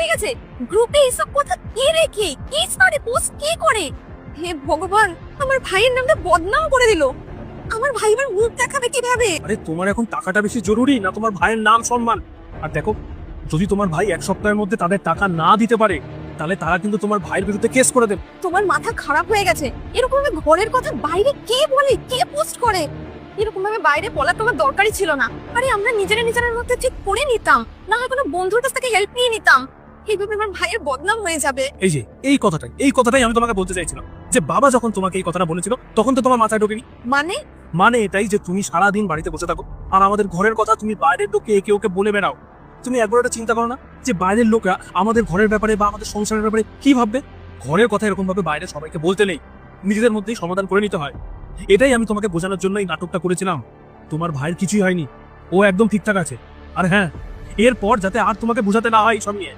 হয়ে গেছে। গ্রুপে এসব কথা কে রেখে? কি স্টারে পোস্ট কে করে? হে ভগবান আমার ভাইয়ের নামটা বদনাম করে দিল। আমার ভাই এবার মুখ দেখাবে কীভাবে? আরে তোমার এখন টাকাটা বেশি জরুরি না তোমার ভাইয়ের নাম সম্মান? আর দেখো যদি তোমার ভাই এক সপ্তাহের মধ্যে তাদের টাকা না দিতে পারে তাহলে তারা কিন্তু তোমার ভাইয়ের বিরুদ্ধে কেস করে দেবে। তোমার মাথা খারাপ হয়ে গেছে। এরকম ভাবে ঘরের কথা বাইরে কে বলে? কে পোস্ট করে? এরকম ভাবে বাইরে বলা তোমার দরকারই ছিল না। আরে আমরা নিজেরা নিজেদের মধ্যে ঠিক করে নিতাম। না হয় কোনো বন্ধুর কাছ থেকে হেল্প নিয়ে নিতাম। এইভাবে আমার ভাইয়ের বদনাম হয়ে যাবে। এই যে এই কথাটাই এই কথাটাই আমি তোমাকে বলতে চাইছিলাম। যে বাবা যখন তোমাকে এই কথাটা বলেছিল তখন তো তোমার মাথায় ঢোকেনি। মানে? মানে এটাই যে তুমি সারা দিন বাড়িতে বসে থাকো। আর আমাদের ঘরের কথা তুমি বাইরের লোককে একে ওকে বলে বেড়াও। তুমি একবার একটা চিন্তা করো না যে বাইরের লোকরা আমাদের ঘরের ব্যাপারে বা আমাদের সংসারের ব্যাপারে কি ভাববে? ঘরের কথা এরকম ভাবে বাইরে সবাইকে বলতে নেই। নিজেদের মধ্যেই সমাধান করে নিতে হয়। এটাই আমি তোমাকে বোঝানোর জন্য এই নাটকটা করেছিলাম। তোমার ভাইয়ের কিছুই হয়নি। ও একদম ঠিকঠাক আছে। আর হ্যাঁ এরপর যাতে আর তোমাকে বোঝাতে না হয় সব নিয়ে।